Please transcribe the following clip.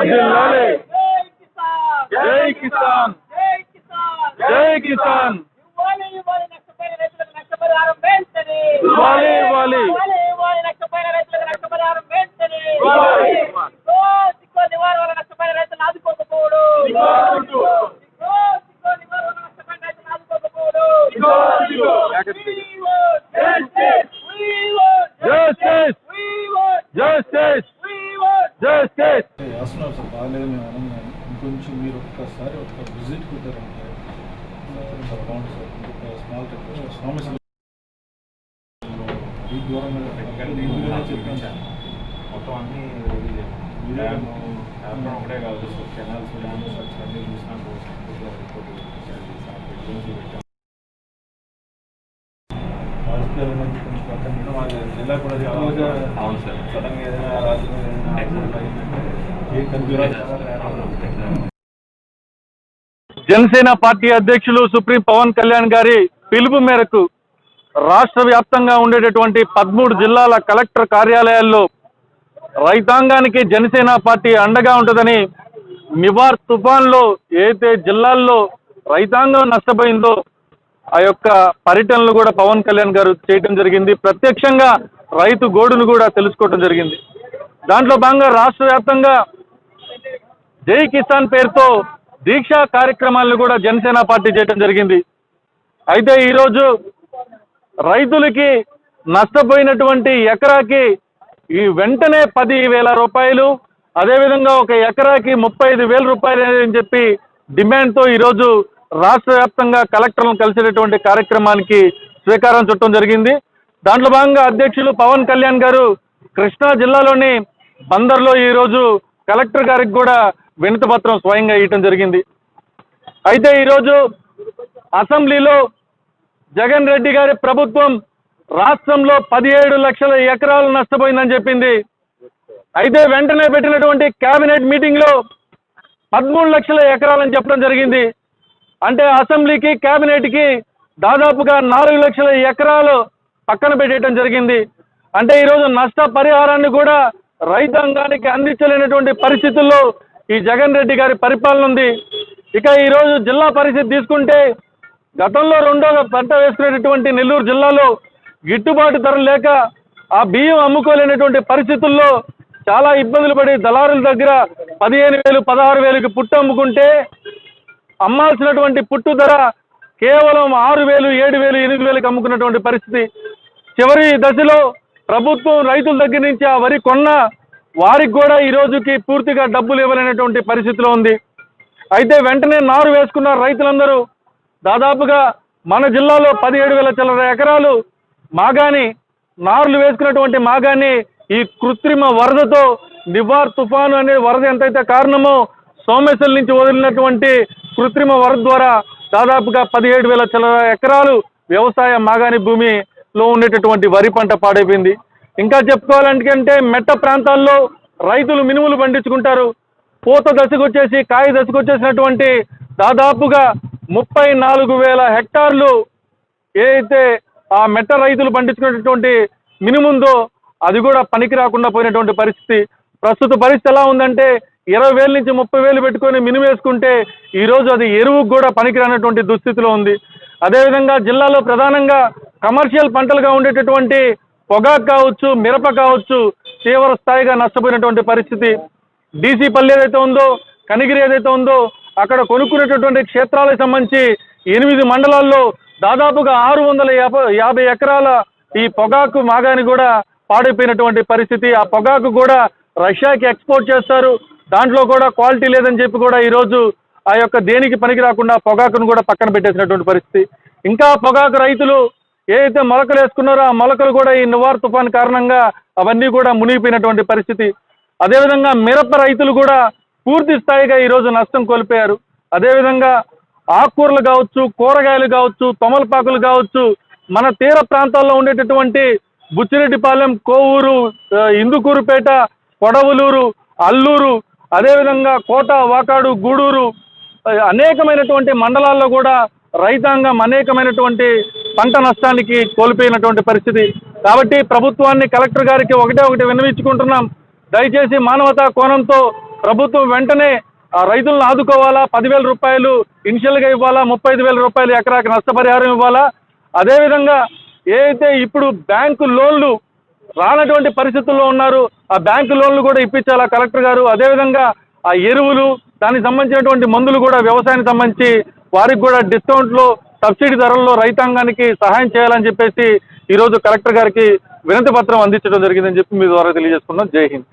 వర్ధిల్లాలి జై కిసాన్ జై కిసాన్ జై కిసాన్ ఇవ్వాలి ఇవ్వాలి నష్టపోయిన రైతులకు నష్టపరిహారం వెంటనే ఇవ్వాలి, ఇవ్వాలి. ఇవ్వాలి ఇవ్వాలి నష్టపోయిన రైతులకు నష్టపరిహారం వెంటనే ఇవ్వాలి. ఇదిగో, ఇదిగో నివారణ వల్ల నష్టపోయిన రైతులను ఆదుకోకపోవడు ఇదిగో, ఇదిగో. ఇదిగో, ఇదిగో నివారణ వల్ల నష్టపోయిన రైతులను ఆదుకోకపోవడు ఇదిగో, ఇదిగో. We want justice. We want Justice. Justice వేస్తున్నారు సార్ బాగాలేదు మేము అనం కానీ ఇంకొంచెం మీరు ఒక్కసారి ఒక విజిట్ సార్ ఇంకొక స్మాల్ రిక్వెస్ట్ స్వామి ఈ ఇందులోనే చెప్పాను మొత్తం అన్ని డ్యామ్ ఒకటే కాదు. కెనాల్స్ డ్యామ్స్ అన్ని చూసినాక రిపోర్ట్ పెట్టాం పక్కన జిల్లా కూడా అవును సార్. సడన్గా ఏదైనా రాజకీయ జనసేన పార్టీ అధ్యక్షులు సుప్రీం పవన్ కళ్యాణ్ గారి పిలుపు మేరకు రాష్ట్ర వ్యాప్తంగా ఉండేటటువంటి పదమూడు జిల్లాల కలెక్టర్ కార్యాలయాల్లో రైతాంగానికి జనసేన పార్టీ అండగా ఉంటుందని నివార్ తుఫాన్లో ఏదైతే జిల్లాల్లో రైతాంగం నష్టపోయిందో ఆ యొక్క పర్యటనలు కూడా పవన్ కళ్యాణ్ గారు చేయటం జరిగింది. ప్రత్యక్షంగా రైతు గోడును కూడా తెలుసుకోవడం జరిగింది. దాంట్లో భాగంగా రాష్ట్ర వ్యాప్తంగా జై కిసాన్ పేరుతో దీక్షా కార్యక్రమాలను కూడా జనసేన పార్టీ చేయడం జరిగింది. అయితే ఈరోజు రైతులకి నష్టపోయినటువంటి ఎకరాకి ఈ వెంటనే పది వేల రూపాయలు అదేవిధంగా ఒక ఎకరాకి ముప్పై ఐదు వేల రూపాయలు అని చెప్పి డిమాండ్తో ఈరోజు రాష్ట్ర వ్యాప్తంగా కలెక్టర్లను కలిసేటటువంటి కార్యక్రమానికి శ్రీకారం చుట్టడం జరిగింది. దాంట్లో భాగంగా అధ్యక్షులు పవన్ కళ్యాణ్ గారు కృష్ణా జిల్లాలోని బందర్లో ఈరోజు కలెక్టర్ గారికి కూడా వినతి పత్రం స్వయంగా ఇవ్వటం జరిగింది. అయితే ఈరోజు అసెంబ్లీలో జగన్ రెడ్డి గారి ప్రభుత్వం రాష్ట్రంలో పదిహేడు లక్షల ఎకరాలు నష్టపోయిందని చెప్పింది. అయితే వెంటనే పెట్టినటువంటి కేబినెట్ మీటింగ్లో పదమూడు లక్షల ఎకరాలని చెప్పడం జరిగింది. అంటే అసెంబ్లీకి కేబినెట్కి దాదాపుగా నాలుగు లక్షల ఎకరాలు పక్కన పెట్టేయడం జరిగింది. అంటే ఈరోజు నష్ట పరిహారాన్ని కూడా రైతాంగానికి అందించలేనటువంటి పరిస్థితుల్లో ఈ జగన్ రెడ్డి గారి పరిపాలన ఉంది. ఇక ఈరోజు జిల్లా పరిస్థితి తీసుకుంటే గతంలో రెండో పంట వేసుకునేటటువంటి నెల్లూరు జిల్లాలో గిట్టుబాటు ధర లేక ఆ బియ్యం అమ్ముకోలేనటువంటి పరిస్థితుల్లో చాలా ఇబ్బందులు పడి దళారుల దగ్గర పదిహేను వేలు పదహారు వేలకి పుట్టు అమ్ముకుంటే అమ్మాల్సినటువంటి పుట్టు ధర కేవలం ఆరు వేలు ఏడు వేలు ఎనిమిది వేలకు అమ్ముకున్నటువంటి పరిస్థితి. చివరి దశలో ప్రభుత్వం రైతుల దగ్గర నుంచి ఆ వరి కొన్న వారికి కూడా ఈ రోజుకి పూర్తిగా డబ్బులు ఇవ్వలేనటువంటి పరిస్థితిలో ఉంది. అయితే వెంటనే నారు వేసుకున్న రైతులందరూ దాదాపుగా మన జిల్లాలో పదిహేడు వేల చిల్లర ఎకరాలు మాగాని నారులు వేసుకున్నటువంటి మాగాని ఈ కృత్రిమ వరదతో నివార్ తుఫాను అనే వరద ఎంతైతే కారణమో సోమేశ్వరం నుంచి వదిలినటువంటి కృత్రిమ వరద ద్వారా దాదాపుగా పదిహేడు వేల చిల్లర ఎకరాలు వ్యవసాయ మాగాని భూమిలో ఉండేటటువంటి వరి పంట పాడైపోయింది. ఇంకా చెప్పుకోవాలంటే మెట్ట ప్రాంతాల్లో రైతులు మినుములు పండించుకుంటారు. పూత దశకు వచ్చేసి కాయ దశకు వచ్చేసినటువంటి దాదాపుగా ముప్పై నాలుగు వేల హెక్టార్లు ఏదైతే ఆ మెట్ట రైతులు పండించుకునేటటువంటి మినుముందో అది కూడా పనికి రాకుండా పోయినటువంటి పరిస్థితి. ప్రస్తుత పరిస్థితి ఎలా ఉందంటే ఇరవై వేల నుంచి ముప్పై వేలు పెట్టుకొని మినుము వేసుకుంటే ఈరోజు అది ఎరువుకు కూడా పనికిరానటువంటి దుస్థితిలో ఉంది. అదేవిధంగా జిల్లాలో ప్రధానంగా కమర్షియల్ పంటలుగా ఉండేటటువంటి పొగాకు కావచ్చు మిరప కావచ్చు తీవ్ర స్థాయిగా నష్టపోయినటువంటి పరిస్థితి. డీసీ పల్లి ఏదైతే ఉందో కనిగిరి ఏదైతే ఉందో అక్కడ కొనుక్కునేటటువంటి క్షేత్రాలకు సంబంధించి ఎనిమిది మండలాల్లో దాదాపుగా ఆరు వందల యాభై యాభై ఎకరాల ఈ పొగాకు మాగాని కూడా పాడైపోయినటువంటి పరిస్థితి. ఆ పొగాకు కూడా రష్యాకి ఎక్స్పోర్ట్ చేస్తారు. దాంట్లో కూడా క్వాలిటీ లేదని చెప్పి కూడా ఈరోజు ఆ యొక్క దేనికి పనికి రాకుండా పొగాకును కూడా పక్కన పెట్టేసినటువంటి పరిస్థితి. ఇంకా పొగాకు రైతులు ఏదైతే మొలకలు వేసుకున్నారో ఆ మొలకలు కూడా ఈ నివార్ తుఫాన్ కారణంగా అవన్నీ కూడా మునిగిపోయినటువంటి పరిస్థితి. అదేవిధంగా మిరప రైతులు కూడా పూర్తి స్థాయిగా ఈరోజు నష్టం కోల్పోయారు. అదేవిధంగా ఆకుకూరలు కావచ్చు కూరగాయలు కావచ్చు తొమలపాకులు కావచ్చు మన తీర ప్రాంతాల్లో ఉండేటటువంటి బుచ్చిరెడ్డిపాలెం కోవూరు ఇందుకూరుపేట కొడవలూరు అల్లూరు అదేవిధంగా కోట వాకాడు గూడూరు అనేకమైనటువంటి మండలాల్లో కూడా రైతాంగం అనేకమైనటువంటి పంట నష్టానికి కోల్పోయినటువంటి పరిస్థితి. కాబట్టి ప్రభుత్వాన్ని కలెక్టర్ గారికి ఒకటే ఒకటి విన్నవించుకుంటున్నాం. దయచేసి మానవతా కోణంతో ప్రభుత్వం వెంటనే రైతులను ఆదుకోవాలా? పదివేల రూపాయలు ఇనిషియల్గా ఇవ్వాలా? ముప్పై ఐదు వేల రూపాయలు ఎకరాకి నష్టపరిహారం ఇవ్వాలా? అదేవిధంగా ఏదైతే ఇప్పుడు బ్యాంకు లోన్లు రానటువంటి పరిస్థితుల్లో ఉన్నారు ఆ బ్యాంకు లోన్లు కూడా ఇప్పించాలా కలెక్టర్ గారు? అదేవిధంగా ఆ ఎరువులు దానికి సంబంధించినటువంటి మందులు కూడా వ్యవసాయానికి సంబంధించి వారికి కూడా డిస్కౌంట్లు సబ్సిడీ ధరల్లో రైతాంగానికి సహాయం చేయాలని చెప్పేసి ఈరోజు కలెక్టర్ గారికి వినతి పత్రం అందించడం జరిగిందని చెప్పి మీ ద్వారా తెలియజేసుకున్నాం జై హింద్.